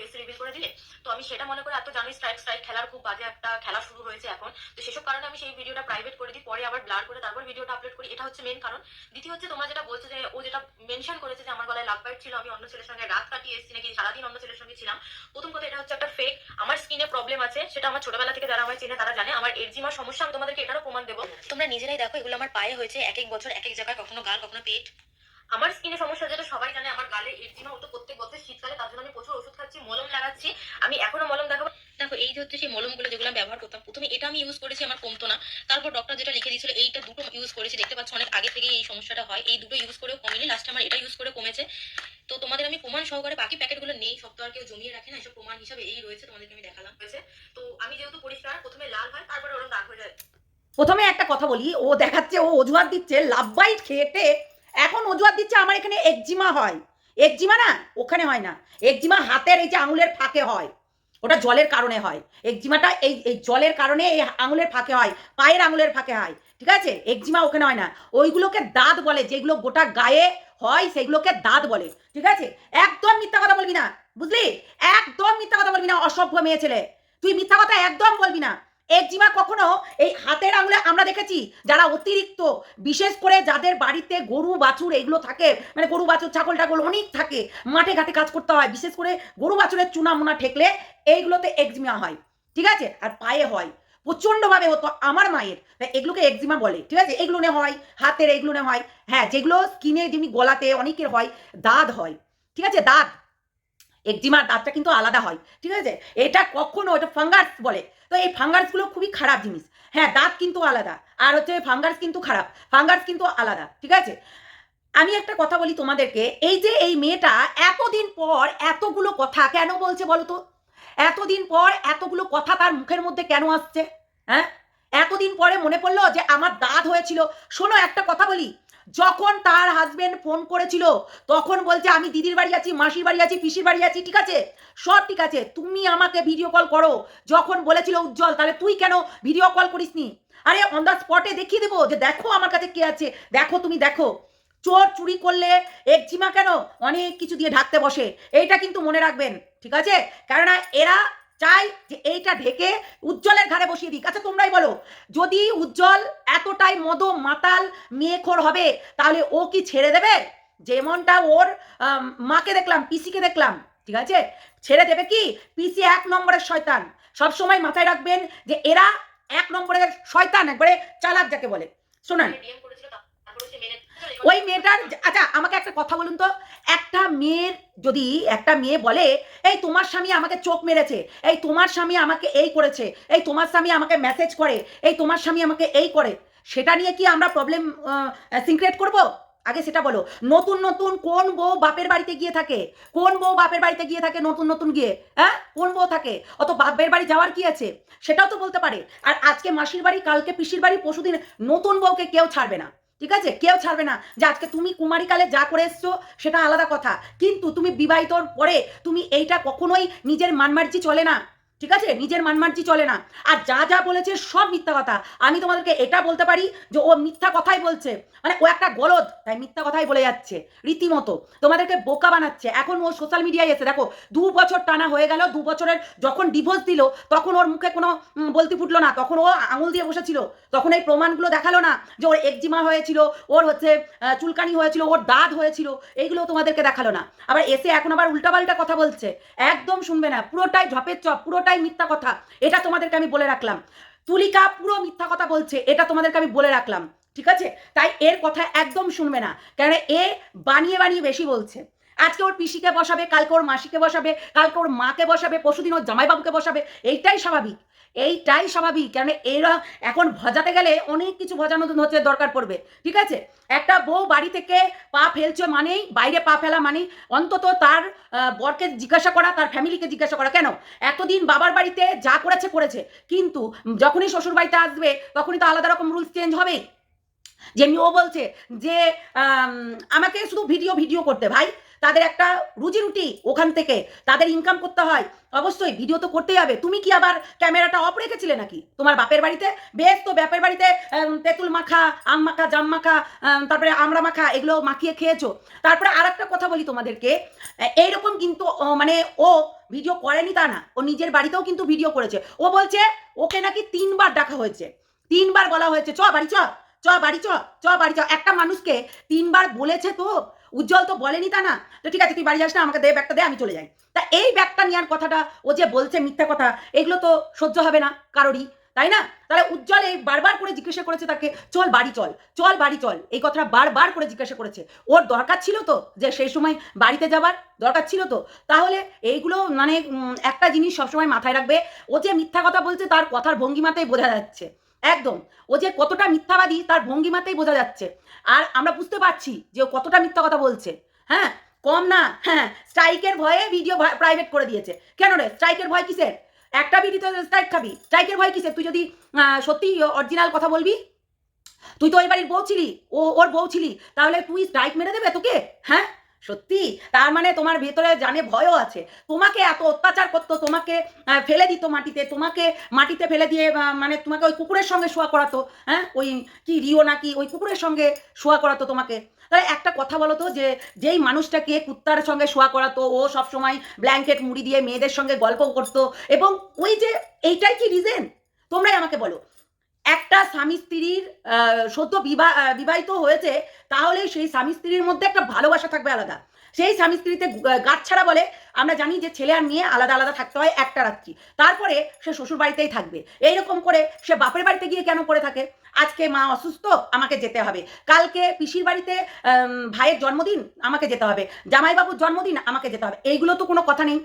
Face reveal করে দিলে, তো আমি সেটা মনে করে এত জানি স্ট্রাইক স্ট্রাইক খেলার খুব বাজে একটা খেলা শুরু হয়েছে এখন। তো সেসব কারণে আমি সেই ভিডিওটা প্রাইভেট করে দিই, পরে আবার ব্লার করে তারপর ভিডিওটা আপলোড করি। এটা হচ্ছে মেন কারণ। দ্বিতীয় হচ্ছে তোমরা যেটা বলছো যে, ও যেটা মেনশন করেছে যে, আমার গলায় লাভ বাইট ছিল, আমি অন্য ছেলের সঙ্গে রাত কাটিয়ে এসেছি, নাকি সারাদিন অন্য ছেলের সঙ্গে ছিলাম। প্রথম কথা, এটা হচ্ছে একটা ফেক আমার স্কিনে প্রবলেম আছে, সেটা আমার ছোটবেলা থেকে যারা আমার চেনে, তারা জানে। আমার এরজিমার সমস্যা, আমি তোমাদেরকে এটারও প্রমাণ দেবো। তোমরা নিজেরাই দেখো, এগুলো আমার পায়ে হয়েছে এক এক বছর এক এক জায়গায় কখনো গাল, কখনো পেট। আমার স্কিনে সমস্যা যেটা, সবাই জানে আমার গালে এরজিমা হতো প্রত্যেক বছর শীতকালে, তার জন্য আমি প্রচুর ওষুধ খাচ্ছি, মলম লাগাচ্ছি। আমি এখনও মলম দেখাবো দেখো, এই হচ্ছে সেই মলমগুলো যেগুলো আমি ব্যবহার করতাম, প্রথমে এটা আমি ইউজ করেছি, আমার কমতো না। তারপর ডক্টর যেটা লিখে দিয়েছিল, এইটা দুটো ইউজ করেছি। দেখতে পাচ্ছ, অনেক আগে থেকে এই সমস্যাটা হয়। এই দুটো ইউজ করেও কমেনি লাস্টে আমার এটা ইউজ করে কমেছে। তো তোমাদের আমি প্রমাণ সহকারে বাকি প্যাকেটগুলো নেই, সব তো আর কেউ জমিয়ে রাখে না, এসব প্রমাণ হিসাবে এই রয়েছে, তোমাদেরকে আমি দেখালাম। হয়েছে। তো আমি যেহেতু পরিষ্কার, প্রথমে লাল হয়, তারপরে ওরকম দাগ হয়ে যায়। প্রথমে একটা কথা বলি, ও দেখাচ্ছে, ও অজুহাত দিচ্ছে লাভ বাইট খেয়েতে এখন অজুহাত দিচ্ছে আমার এখানে একজিমা হয়। একজিমা না, ওখানে হয় না। একজিমা হাতের এই যে আঙুলের ফাঁকে হয়, ওটা জলের কারণে হয়। একজিমাটা এই এই জলের কারণে এই আঙুলের ফাঁকে হয়, পায়ের আঙুলের ফাঁকে হয়, ঠিক আছে? একজিমা ওখানে হয় না। ওইগুলোকে দাঁত বলে, যেগুলো গোটা গায়ে হয়, সেগুলোকে দাঁত বলে, ঠিক আছে? একদম মিথ্যা কথা বলবি না, বুঝলি? একদম মিথ্যা কথা বলবি না, অসভ্য মেয়ে ছেলে। তুই মিথ্যা কথা একদম বলবি না। একজিমা কখনো এই হাতের আঙুলে আমরা দেখেছি যারা অতিরিক্ত, বিশেষ করে যাদের বাড়িতে গরু, বাছুর এগুলো থাকে মানে গরু, বাছুর, ছাগল, টাগল অনেক থাকে, মাঠে ঘাটে কাজ করতে হয়, বিশেষ করে গরু, বাছুরের চুনা মুনা ঠেকলে এইগুলোতে একজিমা হয়, ঠিক আছে? আর পায়ে হয়, প্রচণ্ডভাবে হতো আমার মায়ের এগুলোকে একজিমা বলে, ঠিক আছে? এগুলো নে হয়, হাতের এগুলো নে হয় হ্যাঁ যেগুলো স্কিনে যেমনি গলাতে অনেকের হয়, দাঁত হয়, ঠিক আছে? দাঁত একজিমার দাঁতটা কিন্তু আলাদা হয়, ঠিক আছে? এটা কখনো, এটা ফাঙ্গাস বলে। তো এই ফাঙ্গাসগুলো খুবই খারাপ জিনিস। হ্যাঁ দাঁত কিন্তু আলাদা। আর হচ্ছে ফাঙ্গাস কিন্তু খারাপ। ফাঙ্গাস কিন্তু আলাদা, ঠিক আছে? আমি একটা কথা বলি তোমাদেরকে। এই যে এই মেয়েটা এতদিন পর এতগুলো কথা কেন বলছে বলো তো? এতদিন পর এতগুলো কথা তার মুখের মধ্যে কেন আসছে? হ্যাঁ? এতদিন পরে মনে পড়ল যে আমার দাঁত হয়েছিল। শোনো একটা কথা বলি। যখন তার হাজবেন্ড ফোন করেছিল, তখন বলছে, আমি দিদির বাড়ি আছি, মাসির বাড়ি আছি, পিসির বাড়ি আছি, ঠিক আছে? সব ঠিক আছে, তুমি আমাকে ভিডিও কল করো। যখন বলেছিল, উজ্জ্বল, তাহলে তুই কেন ভিডিও কল করিসনি? আরে অন দ্য স্পটে দেখিয়ে দেবো, যে দেখো আমার কাছে কে আছে, দেখো তুমি দেখো। চোর চুরি করলে একজিমা কেন? অনেক কিছু দিয়ে ঢাকতে বসে, এইটা কিন্তু মনে রাখবেন, ঠিক আছে? কেননা এরা চাই যে এইটা ঢেকে উজ্জ্বলের ঘাড়ে বসিয়ে দিক। আচ্ছা তোমরাই বলো, যদি উজ্জ্বল এতটাই মদ মাতাল মেয়েখোর হবে, তাহলে ও কি ছেড়ে দেবে? যেমনটা ওর মাকে দেখলাম, পিসিকে দেখলাম, ঠিক আছে? ছেড়ে দেবে কি? পিসি এক নম্বরের শয়তান। সব সময় মাথায় রাখবেন যে এরা এক নম্বরের শয়তান, একবারে চালাক যাকে বলে। শোনান। ওই মেয়েটার আচ্ছা আমাকে একটা কথা বলুন তো। একটা মেয়ের যদি একটা মেয়ে বলে, এই, তোমার স্বামী আমাকে চোখ মেরেছে, এই, তোমার স্বামী আমাকে এই করেছে, এই, তোমার স্বামী আমাকে মেসেজ করে, এই, তোমার স্বামী আমাকে এই করে, সেটা নিয়ে কি আমরা প্রবলেম সিনক্রেট করব? আগে সেটা বলো। নতুন নতুন কোন বউ বাপের বাড়িতে গিয়ে থাকে? কোন বউ বাপের বাড়িতে গিয়ে থাকে নতুন নতুন গিয়ে? হ্যাঁ? কোন বউ থাকে? অত বাপের বাড়ি যাওয়ার কি আছে? সেটাও তো বলতে পারে। আর আজকে মাসির বাড়ি, কালকে পিসির বাড়ি পশুদিন নতুন বউকে কেউ ছাড়বে না। ঠিক আছে? কেউ ছাড়বে না। যে আজকে তুমি কুমারীকালে যা করে এসছো, সেটা আলাদা কথা। কিন্তু তুমি বিবাহিতর পরে তুমি এইটা কখনোই নিজের মানমার্জি চলে না। ঠিক আছে? নিজের মানমার্জি চলে না। আর যা যা বলেছে সব মিথ্যা কথা। আমি তোমাদেরকে এটা বলতে পারি যে ও মিথ্যা কথাই বলছে। মানে ও একটা গলদ, তাই মিথ্যা কথাই বলে যাচ্ছে রীতিমতো। তোমাদেরকে বোকা বানাচ্ছে। এখন ও সোশ্যাল মিডিয়ায় এসে, দেখো, দু বছর টানা হয়ে গেল, দু বছরের যখন ডিভোর্স দিল, তখন ওর মুখে কোনো বলতে ফুটলো না। তখন ও আঙুল দিয়ে বসেছিল। তখন এই প্রমাণগুলো দেখাল না যে ওর একজিমা হয়েছিল, ওর হচ্ছে চুলকানি হয়েছিল, ওর দাঁত হয়েছিল, এইগুলো তোমাদেরকে দেখাল না। আবার এসে এখন আবার উল্টাপাল্টা কথা বলছে। একদম শুনবে না। পুরোটাই ঝপের চপ পুরোটাই মিথ্যা কথা। এটা তোমাদেরকে আমি বলে রাখলাম। তুলিকা পুরো মিথ্যা কথা বলছে, এটা তোমাদেরকে আমি বলে রাখলাম। ঠিক আছে? তাই এর কথা একদম শুনবে না। কেন এ বানিয়ে বানিয়ে বেশি বলছে। আজকে ওর পিসিকে বসাবে, কালকে ওর মাসিকে বসাবে, কালকে ওর মাকে বসাবে পশুদিন ওর জামাইবাবুকে বসাবে, এইটাই স্বাভাবিক। এইটাই স্বাভাবিক কারণ এরা এখন ভজাতে গেলে অনেক কিছু ভজানো হচ্ছে দরকার পড়বে, ঠিক আছে? একটা বউ বাড়ি থেকে পা ফেলছে মানেই, বাইরে পা ফেলা মানেই অন্তত তার বরকে জিজ্ঞাসা করা, তার ফ্যামিলিকে জিজ্ঞাসা করা। কেন? এতদিন বাবার বাড়িতে যা করেছে করেছে। কিন্তু যখনই শ্বশুর বাড়িতে আসবে, তখনই তো আলাদা রকম রুলস চেঞ্জ হবেই যেমনি ও বলছে যে আমাকে শুধু ভিডিও ভিডিও করতে, ভাই। তাদের একটা রুজি রুটি ওখান থেকে তাদের ইনকাম করতে হয়। অবশ্যই ভিডিও তো করতেই হবে। তুমি কি আবার ক্যামেরাটা অফ রেখেছিলে নাকি? তোমার বাপের বাড়িতে? বেশ তো বাপের বাড়িতে তেঁতুল মাখা, আম মাখা, জাম মাখা তারপরে আমড়া মাখা, এগুলো মাখিয়ে খেয়েছো। তারপরে আর একটা কথা বলি তোমাদেরকে এইরকম কিন্তু মানে ও ভিডিও করেনি তা না, ও নিজের বাড়িতেও কিন্তু ভিডিও করেছে। ও বলছে, ওকে নাকি তিনবার ডাকা হয়েছে। তিনবার বলা হয়েছে, চ বাড়ি চ চ বাড়ি চ চ বাড়ি চ। একটা মানুষকে তিনবার বলেছে তো উজ্জ্বল তো বলেনি তা না। তো ঠিক আছে, তুই বাড়ি যাস না, আমাকে দে, ব্যাগটা দে, আমি চলে যাই। তা এই ব্যাগটা নেওয়ার কথাটা ও যে বলছে মিথ্যা কথা, এগুলো তো সহ্য হবে না কারোরই, তাই না? তাহলে উজ্জ্বল এই বারবার করে জিজ্ঞাসা করেছে তাকে, চল বাড়ি চল চল বাড়ি চল। এই কথাটা বারবার করে জিজ্ঞাসা করেছে। ওর দরকার ছিল তো যে সেই সময় বাড়িতে যাবার, দরকার ছিল তো। তাহলে এইগুলো মানে একটা জিনিস সবসময় মাথায় রাখবে। ও যে মিথ্যা কথা বলছে তার কথার ভঙ্গিমাতেই বোঝা যাচ্ছে। একদম। ও যে কতটা মিথ্যাবাদী, তার ভঙ্গিমাতেই বোঝা যাচ্ছে। আর আমরা বুঝতে পারছি যে ও কতটা মিথ্যা কথা বলছে। হ্যাঁ? কম না। হ্যাঁ? স্ট্রাইকের ভয়ে ভিডিও প্রাইভেট করে দিয়েছে। কেন রে? স্ট্রাইকের ভয় কিসের? একটা ভিডিওতে স্ট্রাইক খাবি। স্ট্রাইকের ভয় কিসের? তুই যদি সত্যি অরিজিনাল কথা বলবি? তুই তো ওই বাড়ির বউ ছিলি। ও, ওর বউ ছিলি। তাহলে তুই স্ট্রাইক মেরে দেবে তোকে? হ্যাঁ? সত্যি? তার মানে তোমার ভেতরে জানে ভয়ও আছে। তোমাকে এত অত্যাচার করতো, তোমাকে ফেলে দিত মাটিতে, তোমাকে মাটিতে ফেলে দিয়ে মানে তোমাকে ওই কুকুরের সঙ্গে শোয়া করাতো হ্যাঁ? ওই কি রিও নাকি, ওই কুকুরের সঙ্গে শোয়া করাতো তোমাকে। তাহলে একটা কথা বলো তো, যে, যেই মানুষটাকে কুত্তার সঙ্গে শোয়া করাতো, ও সব সময় ব্ল্যাঙ্কেট, মুড়ি দিয়ে মেয়েদের সঙ্গে গল্প করতো, এবং ওই যে, এইটাই কি রিজেন তোমরাই আমাকে বলো। একটা স্বামী স্ত্রীর সদ্য বিবাহ বিবাহিত হয়েছে তাহলে সেই স্বামী স্ত্রীর মধ্যে একটা ভালোবাসা থাকবে আলাদা। সেই স্বামী স্ত্রীতে গাছ ছাড়া বলে, আমরা জানি যে ছেলে আর মেয়ে আলাদা আলাদা থাকতে হয় একটা রাত্রি। তারপরে সে শ্বশুর বাড়িতেই থাকবে। এইরকম করে সে বাপের বাড়িতে গিয়ে কেন করে থাকে? আজকে মা অসুস্থ, আমাকে যেতে হবে। কালকে পিসির বাড়িতে ভাইয়ের জন্মদিন, আমাকে যেতে হবে। জামাইবাবুর জন্মদিন, আমাকে যেতে হবে। এইগুলো তো কোনো কথা নেই।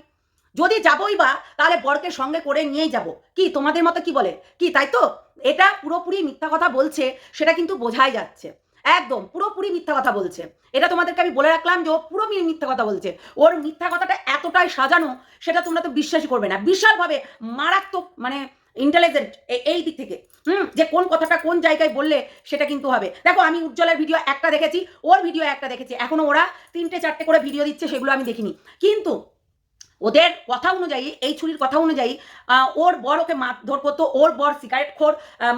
যদি যাবই বা, তাহলে বরকে সঙ্গে করে নিয়েই যাব। কি, তোমাদের মতো কি বলে? কি, তাই তো? এটা পুরোপুরি মিথ্যা কথা বলছে, সেটা কিন্তু বোঝাই যাচ্ছে। একদম, পুরোপুরি মিথ্যা কথা বলছে। এটা তোমাদেরকে আমি বলে রাখলাম যে ও পুরো মিথ্যা কথা বলছে। ওর মিথ্যা কথাটা এতটাই সাজানো, সেটা তোমরা তো বিশ্বাসই করবে না। বিশালভাবে মারাত্মক মানে ইন্টেলিজেন্ট এই দিক থেকে। হুম, যে কোন কথাটা কোন জায়গায় বললে সেটা কিন্তু হবে। দেখো, আমি উজ্জ্বলের ভিডিও একটা দেখেছি, ওর ভিডিও একটা দেখেছি। এখনও ওরা তিনটে, চারটে করে ভিডিও দিচ্ছে, সেগুলো আমি দেখিনি। কিন্তু ওদের কথা অনুযায়ী, এই ছুরির কথা অনুযায়ী ওর বর ওকে মারধর করতো, ওর বর সিগারেট খোর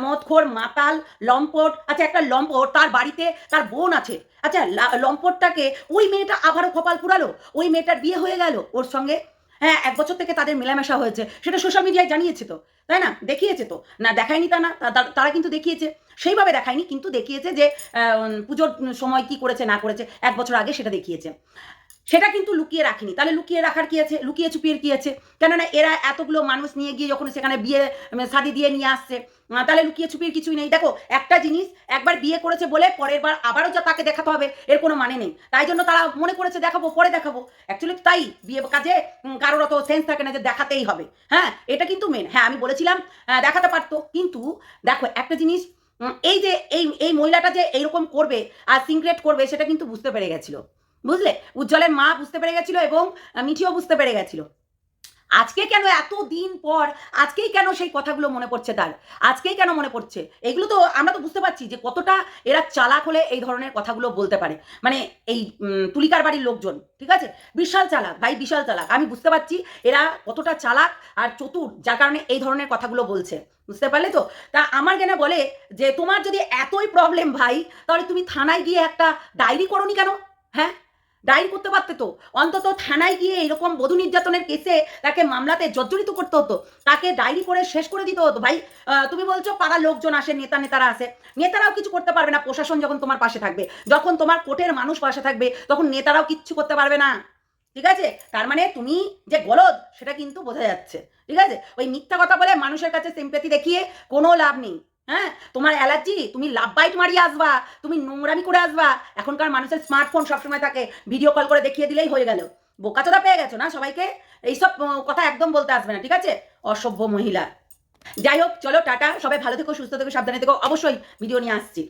মদ খোর, মাতাল, লম্পট আচ্ছা একটা লম্পট তার বাড়িতে তার বোন আছে আচ্ছা লম্পটটাকে ওই মেয়েটা আবারও কপাল পুরালো ওই মেয়েটার বিয়ে হয়ে গেল ওর সঙ্গে হ্যাঁ এক বছর থেকে তাদের মেলামেশা হয়েছে, সেটা সোশ্যাল মিডিয়ায় জানিয়েছে তো, তাই না? দেখিয়েছে তো, না দেখায়নি তা না তারা কিন্তু দেখিয়েছে, সেইভাবে দেখায়নি, কিন্তু দেখিয়েছে যে পুজোর সময় কি করেছে, না করেছে, এক বছর আগে সেটা দেখিয়েছে। সেটা কিন্তু লুকিয়ে রাখিনি। তাহলে লুকিয়ে রাখার কি আছে? লুকিয়ে চুপিয়ে কি আছে? কেননা এরা এতগুলো মানুষ নিয়ে গিয়ে যখন সেখানে বিয়ে শাদি দিয়ে নিয়ে আসছে তাহলে লুকিয়ে চুপিয়ে কিছুই নেই। দেখো, একটা জিনিস একবার বিয়ে করেছে বলে পরের বার আবারও যা তাকে দেখাতে হবে, এর কোনো মানে নেই। তাই জন্য তারা মনে করেছে, দেখাবো, পরে দেখাবো। অ্যাকচুয়ালি তাই বিয়ে কাজে কারোর অত সেন্স থাকে না যে দেখাতেই হবে। হ্যাঁ এটা কিন্তু মেন হ্যাঁ আমি বলেছিলাম দেখাতে পারতো। কিন্তু দেখো, একটা জিনিস এই যে, এই এই মহিলাটা যে এইরকম করবে আর সিক্রেট করবে, সেটা কিন্তু বুঝতে পেরে গেছিল। বুঝলে? উজ্জ্বলের মা বুঝতে পেরে গেছিল এবং মিঠিও বুঝতে পেরে গেছিল। আজকে কেন এত দিন পর, আজকেই কেন সেই কথাগুলো মনে পড়ছে তার? আজকেই কেন মনে পড়ছে? এগুলো তো আমরা তো বুঝতে পারছি যে কতটা এরা চালাক হলে এই ধরনের কথাগুলো বলতে পারে। মানে এই তুলিকার বাড়ির লোকজন, ঠিক আছে? বিশাল চালাক, ভাই বিশাল চালাক। আমি বুঝতে পারছি এরা কতটা চালাক আর চতুর, যার কারণে এই ধরনের কথাগুলো বলছে। বুঝতে পারলে তো? তা আমার কেন বলে যে তোমার যদি এতই প্রবলেম ভাই, তাহলে তুমি থানায় গিয়ে একটা ডায়েরি করনি কেন? হ্যাঁ? ডায়েরি করতে পারতে তো। অন্তত থানায় গিয়ে এরকম বধূ নির্যাতনের কেসে তাকে মামলাতে জর্জরিত করতে হতো। তাকে ডায়েরি করে শেষ করে দিতে হতো। ভাই তুমি বলছো পাড়ার লোকজন আসে, নেতা নেতারা আসে। নেতারাও কিছু করতে পারবে না, প্রশাসন যখন তোমার পাশে থাকবে। যখন তোমার কোর্টের মানুষ পাশে থাকবে, তখন নেতারাও কিচ্ছু করতে পারবে না। ঠিক আছে? তার মানে তুমি যে গলদ, সেটা কিন্তু বোঝা যাচ্ছে। ঠিক আছে? ওই মিথ্যা কথা বলে মানুষের কাছে সিম্পেথি দেখিয়ে কোনো লাভ নেই। হ্যাঁ? তোমার অ্যালার্জি? তুমি লাভ বাইট মারিয়ে আসবা। তুমি নোংরামি করে আসবা। এখনকার মানুষের স্মার্টফোন সবসময় থাকে। ভিডিও কল করে দেখিয়ে দিলেই হয়ে গেল। বোকাচোদা পেয়ে গেছো না সবাইকে? এইসব কথা একদম বলতে আসবে না, ঠিক আছে? অসভ্য মহিলা। যাই হোক, চলো, টাটা। সবাই ভালো থেকো, সুস্থ থেকো, সাবধানে থেকো। অবশ্যই ভিডিও নিয়ে আসছি।